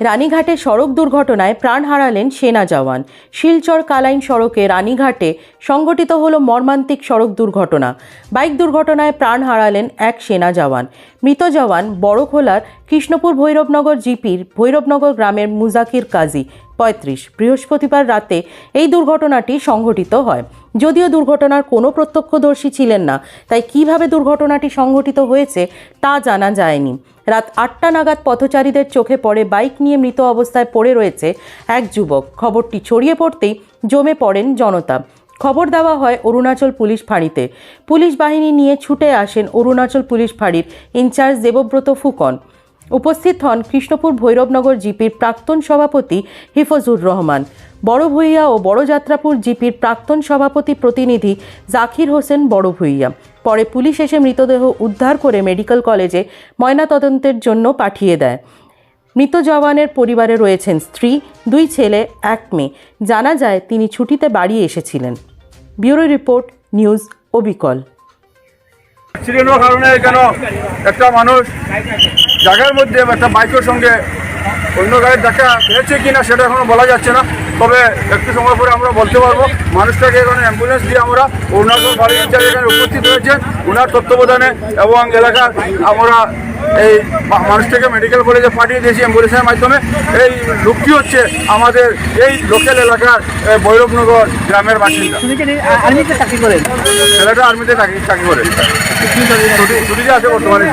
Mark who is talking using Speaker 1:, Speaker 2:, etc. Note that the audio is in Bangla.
Speaker 1: রানীঘাটে সড়ক দুর্ঘটনায় প্রাণ হারালেন সেনা জওয়ান। শিলচর কালাইন সড়কে রানীঘাটে সংঘটিত হলো মর্মান্তিক সড়ক দুর্ঘটনা। বাইক দুর্ঘটনায় প্রাণ হারালেন এক সেনা জওয়ান। মৃত জওয়ান বড়খোলার কৃষ্ণপুর ভৈরবনগর জিপির ভৈরবনগর গ্রামের মুজাকির কাজী, পঁয়ত্রিশ। বৃহস্পতিবার রাতে এই দুর্ঘটনাটি সংঘটিত হয়। যদিও দুর্ঘটনার কোনো প্রত্যক্ষদর্শী ছিলেন না, তাই কীভাবে দুর্ঘটনাটি সংঘটিত হয়েছে তা জানা যায়নি। রাত আটটা নাগাদ পথচারীদের চোখে পড়ে বাইক নিয়ে মৃত অবস্থায় পড়ে রয়েছে এক যুবক। খবরটি ছড়িয়ে পড়তেই জমে পড়েন জনতা। খবর দেওয়া হয় অরুণাচল পুলিশ ফাঁড়িতে। পুলিশ বাহিনী নিয়ে ছুটে আসেন অরুণাচল পুলিশ ফাঁড়ির ইনচার্জ দেবব্রত ফুকন। উপস্থিত হন কৃষ্ণপুর ভৈরবনগর জিপির প্রাক্তন সভাপতি হিফজুর রহমান। বড় ভূঁইয়া ও বড় যাত্রাপুর জিপির প্রাক্তন সভাপতি প্রতিনিধি জাকির হোসেন বড় ভূঁইয়া। পরে পুলিশ এসে মৃতদেহ উদ্ধার করে মেডিকেল কলেজে ময়নাতদন্তের জন্য পাঠিয়ে দেয়। মৃত জওয়ানের পরিবারে রয়েছেন স্ত্রী, দুই ছেলে, এক মেয়ে। জানা যায়, তিনি ছুটিতে বাড়ি এসেছিলেন। ব্যুরো রিপোর্ট, নিউজ অবিকল।
Speaker 2: কারণে কেন একটা মানুষ জায়গার মধ্যে একটা বাইকের সঙ্গে অন্য গাড়ির দেখা পেয়েছে কিনা সেটা এখনও বলা যাচ্ছে না। তবে একটু সময় পরে আমরা বলতে পারব মানুষটাকে এখানে অ্যাম্বুলেন্স দিয়ে আমরা অরুণাচল বাড়ি ইনচার্জ এখানে উপস্থিত হয়েছেন ওনার তত্ত্বাবধানে এবং এলাকার আমরা এই মানুষটাকে মেডিকেল কলেজে পাঠিয়ে দিয়েছি অ্যাম্বুলেন্সের মাধ্যমে। এই লোকটি হচ্ছে আমাদের এই লোকাল এলাকার ভৈরবনগর গ্রামের বাসিন্দা। ছেলেটা আর্মিতে চাকরি চাকরি করে। ছুটি- ছুটিতে আছে বর্তমানে।